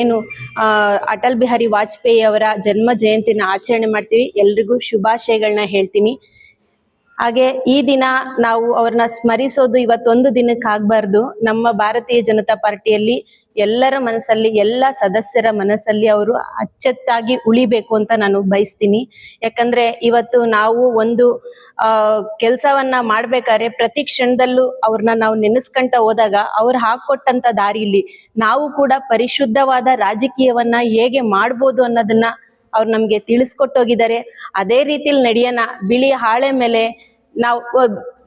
ಏನು ಅಟಲ್ ಬಿಹಾರಿ ವಾಜಪೇಯಿ ಅವರ ಜನ್ಮ ಜಯಂತಿನ ಆಚರಣೆ ಮಾಡ್ತೀವಿ. ಎಲ್ರಿಗೂ ಶುಭಾಶಯಗಳನ್ನ ಹೇಳ್ತೀನಿ. ಹಾಗೆ ಈ ದಿನ ನಾವು ಅವ್ರನ್ನ ಸ್ಮರಿಸೋದು ಇವತ್ತೊಂದು ದಿನಕ್ಕೆ ಆಗ್ಬಾರ್ದು ನಮ್ಮ ಭಾರತೀಯ ಜನತಾ ಪಾರ್ಟಿಯಲ್ಲಿ ಎಲ್ಲರ ಮನಸ್ಸಲ್ಲಿ, ಎಲ್ಲ ಸದಸ್ಯರ ಮನಸ್ಸಲ್ಲಿ ಅವರು ಅಚ್ಚತ್ತಾಗಿ ಉಳಿಬೇಕು ಅಂತ ನಾನು ಬಯಸ್ತೀನಿ. ಯಾಕಂದ್ರೆ ಇವತ್ತು ನಾವು ಒಂದು ಕೆಲಸವನ್ನ ಮಾಡ್ಬೇಕಾದ್ರೆ ಪ್ರತಿ ಕ್ಷಣದಲ್ಲೂ ಅವ್ರನ್ನ ನಾವು ನೆನೆಸ್ಕೊಂತ ಹೋದಾಗ ಅವ್ರು ಹಾಕೊಟ್ಟಂತ ದಾರಿಲಿ ನಾವು ಕೂಡ ಪರಿಶುದ್ಧವಾದ ರಾಜಕೀಯವನ್ನ ಹೇಗೆ ಮಾಡ್ಬೋದು ಅನ್ನೋದನ್ನ ಅವ್ರು ನಮ್ಗೆ ತಿಳಿಸ್ಕೊಟ್ಟೋಗಿದ್ದಾರೆ. ಅದೇ ರೀತಿಲಿ ನಡೆಯೋಣ ಬಿಳಿ ಹಾಳೆ ಮೇಲೆ ನಾವು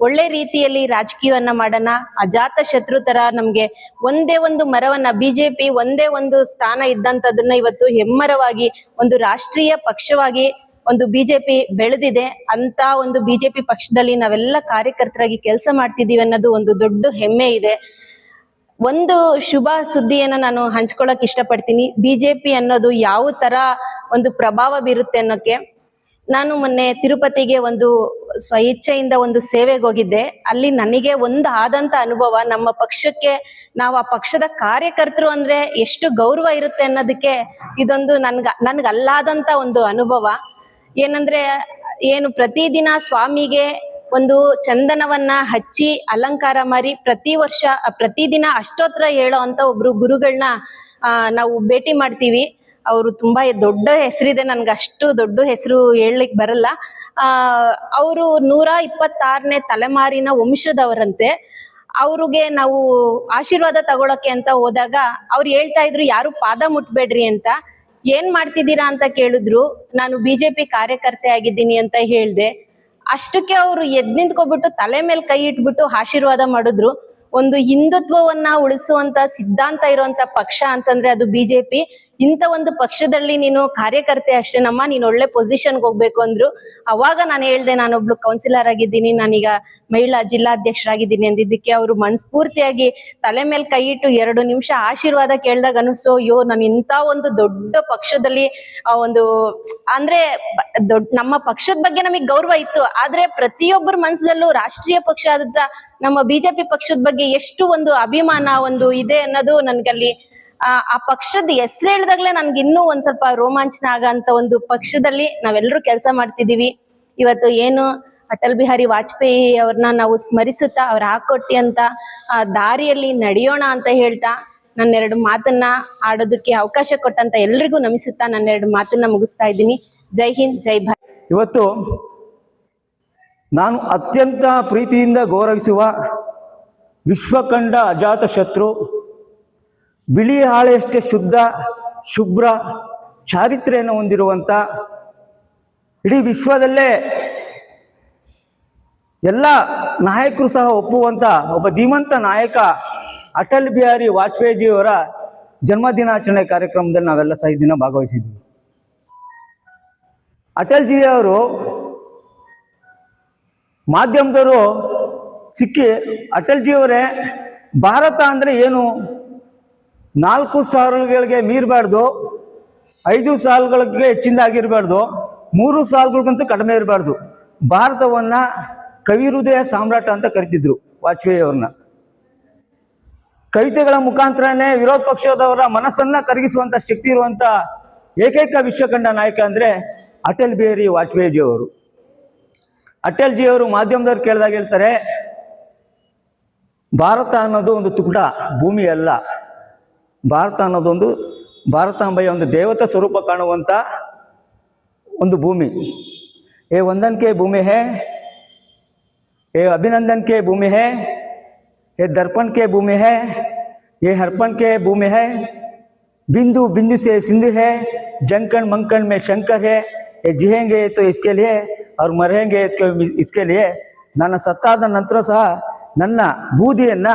ಒಳ್ಳೆ ರೀತಿಯಲ್ಲಿ ರಾಜಕೀಯವನ್ನ ಮಾಡೋಣ. ಅಜಾತ ಶತ್ರು ತರ ನಮ್ಗೆ ಒಂದೇ ಒಂದು ಮರವನ್ನ ಬಿಜೆಪಿ ಒಂದೇ ಒಂದು ಸ್ಥಾನ ಇದ್ದಂತದನ್ನ ಇವತ್ತು ಹೆಮ್ಮರವಾಗಿ ಒಂದು ರಾಷ್ಟ್ರೀಯ ಪಕ್ಷವಾಗಿ ಒಂದು ಬಿಜೆಪಿ ಬೆಳೆದಿದೆ. ಅಂತ ಒಂದು ಬಿಜೆಪಿ ಪಕ್ಷದಲ್ಲಿ ನಾವೆಲ್ಲ ಕಾರ್ಯಕರ್ತರಾಗಿ ಕೆಲಸ ಮಾಡ್ತಿದ್ದೀವಿ ಅನ್ನೋದು ಒಂದು ದೊಡ್ಡ ಹೆಮ್ಮೆ ಇದೆ. ಒಂದು ಶುಭ ಸುದ್ದಿಯನ್ನ ನಾನು ಹಂಚ್ಕೊಳಕ್ ಇಷ್ಟಪಡ್ತೀನಿ. ಬಿಜೆಪಿ ಅನ್ನೋದು ಯಾವ ತರ ಒಂದು ಪ್ರಭಾವ ಬೀರುತ್ತೆ ಅನ್ನೋಕೆ ನಾನು ಮೊನ್ನೆ ತಿರುಪತಿಗೆ ಒಂದು ಸ್ವಇಚ್ಛೆಯಿಂದ ಒಂದು ಸೇವೆಗೆ ಹೋಗಿದ್ದೆ. ಅಲ್ಲಿ ನನಗೆ ಒಂದು ಆದಂತ ಅನುಭವ, ನಮ್ಮ ಪಕ್ಷಕ್ಕೆ ನಾವು ಆ ಪಕ್ಷದ ಕಾರ್ಯಕರ್ತರು ಅಂದ್ರೆ ಎಷ್ಟು ಗೌರವ ಇರುತ್ತೆ ಅನ್ನೋದಕ್ಕೆ ಇದೊಂದು ನನ್ಗ, ನನ್ಗಲ್ಲಾದಂತ ಒಂದು ಅನುಭವ. ಏನಂದ್ರೆ, ಏನು ಪ್ರತಿದಿನ ಸ್ವಾಮಿಗೆ ಒಂದು ಚಂದನವನ್ನ ಹಚ್ಚಿ ಅಲಂಕಾರ ಮಾಡಿ ಪ್ರತಿ ವರ್ಷ, ಪ್ರತಿದಿನ ಅಷ್ಟೋತ್ರ ಹೇಳೋ ಅಂತ ಒಬ್ರು ಗುರುಗಳನ್ನ ನಾವು ಭೇಟಿ ಮಾಡ್ತೀವಿ. ಅವರು ತುಂಬಾ ದೊಡ್ಡ ಹೆಸರಿದೆ. ನನ್ಗೆ ಅಷ್ಟು ದೊಡ್ಡ ಹೆಸರು ಹೇಳಲಿಕ್ಕೆ ಬರಲ್ಲ. ಅವರು ನೂರ ಇಪ್ಪತ್ತಾರನೇ ತಲೆಮಾರಿನ ವಂಶದವರಂತೆ ಅವ್ರಿಗೆ ನಾವು ಆಶೀರ್ವಾದ ತಗೊಳಕ್ಕೆ ಅಂತ ಹೋದಾಗ ಅವ್ರು ಹೇಳ್ತಾ ಇದ್ರು, ಯಾರು ಪಾದ ಮುಟ್ಬೇಡ್ರಿ ಅಂತ. ಏನ್ ಮಾಡ್ತಿದ್ದೀರಾ ಅಂತ ಕೇಳಿದ್ರು, ನಾನು ಬಿಜೆಪಿ ಕಾರ್ಯಕರ್ತೆ ಆಗಿದ್ದೀನಿ ಅಂತ ಹೇಳ್ದೆ. ಅಷ್ಟಕ್ಕೆ ಅವರು ಎದ್ ನಿಂತ್ಕೊಬಿಟ್ಟು ತಲೆ ಮೇಲೆ ಕೈ ಇಟ್ಬಿಟ್ಟು ಆಶೀರ್ವಾದ ಮಾಡಿದ್ರು. ಒಂದು ಹಿಂದುತ್ವವನ್ನ ಉಳಿಸುವಂತ ಸಿದ್ಧಾಂತ ಇರುವಂತ ಪಕ್ಷ ಅಂತಂದ್ರೆ ಅದು ಬಿಜೆಪಿ. ಇಂಥ ಒಂದು ಪಕ್ಷದಲ್ಲಿ ನೀನು ಕಾರ್ಯಕರ್ತೆ ಅಷ್ಟೇನಮ್ಮ ನೀನು ಒಳ್ಳೆ ಪೊಸಿಷನ್ಗೆ ಹೋಗ್ಬೇಕು ಅಂದ್ರು, ಅವಾಗ ನಾನು ಹೇಳ್ದೆ ನಾನೊಬ್ಳು ಕೌನ್ಸಿಲರ್ ಆಗಿದ್ದೀನಿ, ನಾನೀಗ ಮಹಿಳಾ ಜಿಲ್ಲಾಧ್ಯಕ್ಷರಾಗಿದ್ದೀನಿ ಅಂದಿದ್ದಕ್ಕೆ ಅವರು ಮನಸ್ಫೂರ್ತಿಯಾಗಿ ತಲೆ ಮೇಲೆ ಕೈ ಇಟ್ಟು ಎರಡು ನಿಮಿಷ ಆಶೀರ್ವಾದ ಕೇಳ್ದಾಗ ಅನಿಸೋ ಅಯ್ಯೋ, ನಾನು ಇಂಥ ಒಂದು ದೊಡ್ಡ ಪಕ್ಷದಲ್ಲಿ, ಆ ಒಂದು, ಅಂದ್ರೆ ದೊಡ್ಡ ನಮ್ಮ ಪಕ್ಷದ ಬಗ್ಗೆ ನಮಗೆ ಗೌರವ ಇತ್ತು, ಆದ್ರೆ ಪ್ರತಿಯೊಬ್ಬರ ಮನಸ್ಸಲ್ಲೂ ರಾಷ್ಟ್ರೀಯ ಪಕ್ಷ ಆದಂತ ನಮ್ಮ ಬಿಜೆಪಿ ಪಕ್ಷದ ಬಗ್ಗೆ ಎಷ್ಟು ಒಂದು ಅಭಿಮಾನ, ಒಂದು ಇದೆ ಅನ್ನೋದು ನನ್ಗಲ್ಲಿ ಆ ಪಕ್ಷದ ಹೆಸರು ಹೇಳಿದಾಗ್ಲೇ ನನ್ಗೆ ಇನ್ನೂ ಒಂದ್ ಸ್ವಲ್ಪ ರೋಮಾಂಚನ ಆಗಂತ ಒಂದು ಪಕ್ಷದಲ್ಲಿ ನಾವೆಲ್ಲರೂ ಕೆಲಸ ಮಾಡ್ತಿದೀವಿ. ಇವತ್ತು ಏನು ಅಟಲ್ ಬಿಹಾರಿ ವಾಜಪೇಯಿ ಅವ್ರನ್ನ ನಾವು ಸ್ಮರಿಸುತ್ತಾ ಅವ್ರ ಹಾಕೊಟ್ಟಿ ಅಂತ ದಾರಿಯಲ್ಲಿ ನಡೆಯೋಣ ಅಂತ ಹೇಳ್ತಾ ನನ್ನ ಎರಡು ಮಾತನ್ನ ಆಡೋದಕ್ಕೆ ಅವಕಾಶ ಕೊಟ್ಟಂತ ಎಲ್ರಿಗೂ ನಮಿಸುತ್ತಾ ನನ್ನೆರಡು ಮಾತನ್ನ ಮುಗಿಸ್ತಾ ಇದ್ದೀನಿ. ಜೈ ಹಿಂದ್, ಜೈ ಭಾರತ್. ಇವತ್ತು ನಾನು ಅತ್ಯಂತ ಪ್ರೀತಿಯಿಂದ ಗೌರವಿಸುವ ವಿಶ್ವಕಂಡ ಅಜಾತ ಶತ್ರು ಬಿಳಿ ಹಾಳೆಯಷ್ಟೇ ಶುದ್ಧ, ಶುಭ್ರ ಚಾರಿತ್ರೆಯನ್ನು ಹೊಂದಿರುವಂಥ ಇಡೀ ವಿಶ್ವದಲ್ಲೇ ಎಲ್ಲ ನಾಯಕರು ಸಹ ಒಪ್ಪುವಂಥ ಒಬ್ಬ ಧೀಮಂತ ನಾಯಕ ಅಟಲ್ ಬಿಹಾರಿ ವಾಜಪೇಯಿಜಿಯವರ ಜನ್ಮದಿನಾಚರಣೆ ಕಾರ್ಯಕ್ರಮದಲ್ಲಿ ನಾವೆಲ್ಲ ಸಹ ದಿನ ಭಾಗವಹಿಸಿದ್ವಿ. ಅಟಲ್ ಜಿ ಅವರು ಮಾಧ್ಯಮದವರು ಸಿಕ್ಕಿ ಅಟಲ್ ಜಿಯವರೇ ಭಾರತ ಅಂದರೆ ಏನು? ನಾಲ್ಕು ಸಾಲುಗಳಿಗೆ ಮೀರಬಾರ್ದು, ಐದು ಸಾಲುಗಳಿಗೆ ಹೆಚ್ಚಿಂದ ಆಗಿರಬಾರ್ದು, ಮೂರು ಸಾಲುಗಳಿಗಂತೂ ಕಡಿಮೆ ಇರಬಾರ್ದು. ಭಾರತವನ್ನು ಕವಿ ಹೃದಯ ಸಾಮ್ರಾಟ ಅಂತ ಕರಿತಿದ್ರು ವಾಜಪೇಯಿ ಅವ್ರನ್ನ. ಕವಿತೆಗಳ ಮುಖಾಂತರನೇ ವಿರೋಧ ಪಕ್ಷದವರ ಮನಸ್ಸನ್ನ ಕರಗಿಸುವಂತ ಶಕ್ತಿ ಇರುವಂತ ಏಕೈಕ ವಿಶ್ವಕಂಡ ನಾಯಕ ಅಂದ್ರೆ ಅಟಲ್ ಬಿಹಾರಿ ವಾಜಪೇಯಿ ಅವರು. ಅಟಲ್ ಜಿ ಅವರು ಮಾಧ್ಯಮದವ್ರು ಕೇಳಿದಾಗ ಹೇಳ್ತಾರೆ, ಭಾರತ ಅನ್ನೋದು ಒಂದು ತುಕುಟ ಭೂಮಿ ಅಲ್ಲ. ಭಾರತ ಅನ್ನೋದೊಂದು ಭಾರತಾಂಬೆಯ ಒಂದು ದೇವತಾ ಸ್ವರೂಪ ಕಾಣುವಂಥ ಒಂದು ಭೂಮಿ. ಏ ವಂದನ್ಕೆ ಭೂಮಿ ಹೇ, ಏ ಅಭಿನಂದನ್ಕೆ ಭೂಮಿ ಹೇ, ಏ ದರ್ಪಣಕ್ಕೆ ಭೂಮಿ ಹೇ, ಏ ಹರ್ಪಣಕ್ಕೆ ಭೂಮಿ ಹೇ, ಬಿಂದು ಬಿಂದು ಸಿಂಧು ಹೇ, ಜಂಕಣ್ ಮಂಕಣ್ ಮೇ ಶಂಕರ್ ಹೇ, ಏ ಜಿಹೆಂಗೆ ತೋ ಇಸ್ಕೆ ಲಿಯೇ ಅವ್ರು ಮರೆಯಂಗೆ ಇಸ್ಕೆ ಲಿಯೇ ನನ್ನ ಸತ್ತಾದ ನಂತರ ಸಹ ನನ್ನ ಬೂದಿಯನ್ನ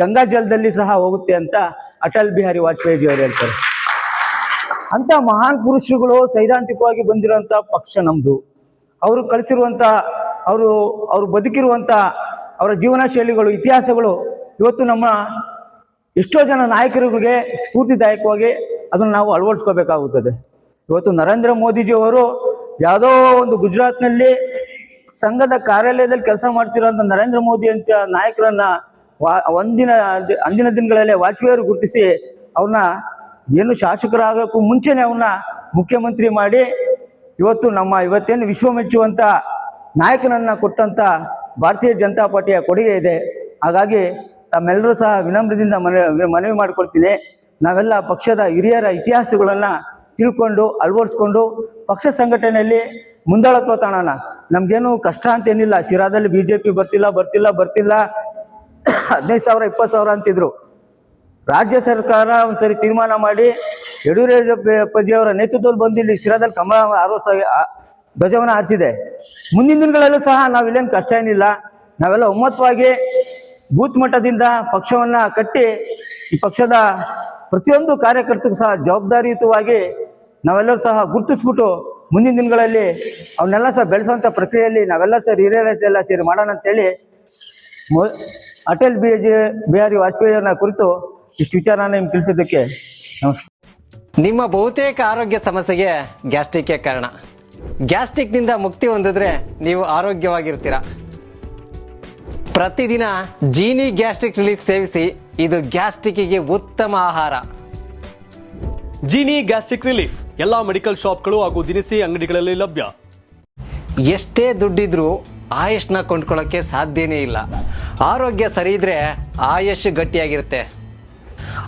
ಗಂಗಾ ಜಲದಲ್ಲಿ ಸಹ ಹೋಗುತ್ತೆ ಅಂತ ಅಟಲ್ ಬಿಹಾರಿ ವಾಜಪೇಯಿ ಅವರು ಹೇಳ್ತಾರೆ. ಅಂತ ಮಹಾನ್ ಪುರುಷರುಗಳು ಸೈದ್ಧಾಂತಿಕವಾಗಿ ಬಂದಿರುವಂತ ಪಕ್ಷ ನಮ್ದು. ಅವರು ಕಳಿಸಿರುವಂಥ ಅವರು ಅವರು ಬದುಕಿರುವಂತ ಅವರ ಜೀವನ ಶೈಲಿಗಳು, ಇತಿಹಾಸಗಳು ಇವತ್ತು ನಮ್ಮ ಎಷ್ಟೋ ಜನ ನಾಯಕರುಗಳಿಗೆ ಸ್ಫೂರ್ತಿದಾಯಕವಾಗಿ ಅದನ್ನು ನಾವು ಅಳವಡಿಸ್ಕೋಬೇಕಾಗುತ್ತದೆ. ಇವತ್ತು ನರೇಂದ್ರ ಮೋದಿಜಿಯವರು ಯಾವುದೋ ಒಂದು ಗುಜರಾತ್ನಲ್ಲಿ ಸಂಘದ ಕಾರ್ಯಾಲಯದಲ್ಲಿ ಕೆಲಸ ಮಾಡ್ತಿರೋಂಥ ನರೇಂದ್ರ ಮೋದಿ ಅಂತ ನಾಯಕರನ್ನ ಒಂದಿನ ಅಂದಿನ ದಿನಗಳಲ್ಲಿ ವಾಜಪೇಯಿ ಗುರುತಿಸಿ ಅವ್ರನ್ನ ಏನು ಶಾಸಕರಾಗೋಕ್ಕೂ ಮುಂಚೆನೆ ಅವನ್ನ ಮುಖ್ಯಮಂತ್ರಿ ಮಾಡಿ ಇವತ್ತು ನಮ್ಮ ಇವತ್ತೇನು ವಿಶ್ವ ಮೆಚ್ಚುವಂಥ ನಾಯಕನನ್ನ ಕೊಟ್ಟಂಥ ಭಾರತೀಯ ಜನತಾ ಪಾರ್ಟಿಯ ಕೊಡುಗೆ ಇದೆ. ಹಾಗಾಗಿ ತಮ್ಮೆಲ್ಲರೂ ಸಹ ವಿನಮ್ರದಿಂದ ಮನವಿ ಮನವಿ ಮಾಡ್ಕೊಳ್ತೀನಿ. ನಾವೆಲ್ಲ ಪಕ್ಷದ ಹಿರಿಯರ ಇತಿಹಾಸಗಳನ್ನು ತಿಳ್ಕೊಂಡು ಅಳವಡಿಸ್ಕೊಂಡು ಪಕ್ಷ ಸಂಘಟನೆಯಲ್ಲಿ ಮುಂದಾಳತ್ವ ತಾಣೋಣ ನಮ್ಗೇನು ಕಷ್ಟ ಅಂತೇನಿಲ್ಲ ಶಿರಾದಲ್ಲಿ ಬಿ ಜೆ ಪಿ ಬರ್ತಿಲ್ಲ ಬರ್ತಿಲ್ಲ ಬರ್ತಿಲ್ಲ. ಹದಿನೈದು ಸಾವಿರ, ಇಪ್ಪತ್ತು ಸಾವಿರ ಅಂತಿದ್ರು. ರಾಜ್ಯ ಸರ್ಕಾರ ಒಂದ್ಸರಿ ತೀರ್ಮಾನ ಮಾಡಿ ಯಡಿಯೂರಪ್ಪಜಿಯವರ ನೇತೃತ್ವದಲ್ಲಿ ಬಂದಿಲ್ಲಿ ಶಿರಾದಲ್ಲಿ ಕಮಲ ಆರೋಸ ಧ್ವಜವನ್ನು ಹಾರಿಸಿದೆ ಮುಂದಿನ ದಿನಗಳಲ್ಲೂ ಸಹ ನಾವಿಲ್ಲೇನು ಕಷ್ಟ ಏನಿಲ್ಲ ನಾವೆಲ್ಲ ಒಮ್ಮತವಾಗಿ ಬೂತ್ ಮಟ್ಟದಿಂದ ಪಕ್ಷವನ್ನ ಕಟ್ಟಿ ಈ ಪಕ್ಷದ ಪ್ರತಿಯೊಂದು ಕಾರ್ಯಕರ್ತರಿಗೂ ಸಹ ಜವಾಬ್ದಾರಿಯುತವಾಗಿ ನಾವೆಲ್ಲರೂ ಸಹ ಗುರುತಿಸ್ಬಿಟ್ಟು ಮುಂದಿನ ದಿನಗಳಲ್ಲಿ ಅವನ್ನೆಲ್ಲ ಸಹ ಬೆಳೆಸುವಂಥ ಪ್ರಕ್ರಿಯೆಯಲ್ಲಿ ನಾವೆಲ್ಲ ಸರ್ ಹಿರಿಯರೆಲ್ಲ ಸೇರಿ ಮಾಡೋಣ ಅಂತೇಳಿ ಮೊ ಅಟಲ್ ಬಿ ಜಿ ಬಿಹಾರಿ ವಾಜಪೇಯಿಯವ್ರನ್ನ ಕುರಿತು ಇಷ್ಟು ವಿಚಾರನ ನಿಮ್ಗೆ ತಿಳಿಸಿದ್ದಕ್ಕೆ ನಮಸ್ಕಾರ. ನಿಮ್ಮ ಬಹುತೇಕ ಆರೋಗ್ಯ ಸಮಸ್ಯೆಗೆ ಗ್ಯಾಸ್ಟ್ರಿಕ್ ಕಾರಣ. ಗ್ಯಾಸ್ಟ್ರಿಕ್ನಿಂದ ಮುಕ್ತಿ ಹೊಂದಿದ್ರೆ ನೀವು ಆರೋಗ್ಯವಾಗಿರ್ತೀರ. ಪ್ರತಿದಿನ ಜೀನಿ ಗ್ಯಾಸ್ಟ್ರಿಕ್ ರಿಲೀಫ್ ಸೇವಿಸಿ ಇದು ಗ್ಯಾಸ್ಟ್ರಿಕ್ಗೆ ಉತ್ತಮ ಆಹಾರ. Jeeni gastric relief. ಎಲ್ಲಾ ಮೆಡಿಕಲ್ ಶಾಪ್ಗಳು ಹಾಗೂ ದಿನಸಿ ಅಂಗಡಿಗಳಲ್ಲಿ ಲಭ್ಯ. ಎಷ್ಟೇ ದುಡ್ಡಿದ್ರೂ ಆಯುಷ್ನ ಕೊಂಡ್ಕೊಳ್ಳೋಕ್ಕೆ ಸಾಧ್ಯನೇ ಇಲ್ಲ. ಆರೋಗ್ಯ ಸರಿ ಇದ್ರೆ ಆಯುಷ್ ಗಟ್ಟಿಯಾಗಿರುತ್ತೆ.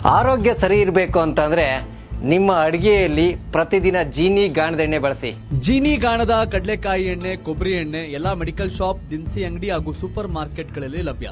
ಆರೋಗ್ಯ ಸರಿ ಇರಬೇಕು ಅಂತಂದ್ರೆ ನಿಮ್ಮ ಅಡಿಗೆಯಲ್ಲಿ ಪ್ರತಿದಿನ ಜೀನಿ ಗಾಣದ ಎಣ್ಣೆ ಬಳಸಿ. ಜೀನಿ ಗಾಣದ ಕಡಲೆಕಾಯಿ ಎಣ್ಣೆ ಕೊಬ್ಬರಿ ಎಣ್ಣೆ ಎಲ್ಲಾ ಮೆಡಿಕಲ್ ಶಾಪ್ ದಿನಸಿ ಅಂಗಡಿ ಹಾಗೂ ಸೂಪರ್ ಮಾರ್ಕೆಟ್ಗಳಲ್ಲಿ ಲಭ್ಯ.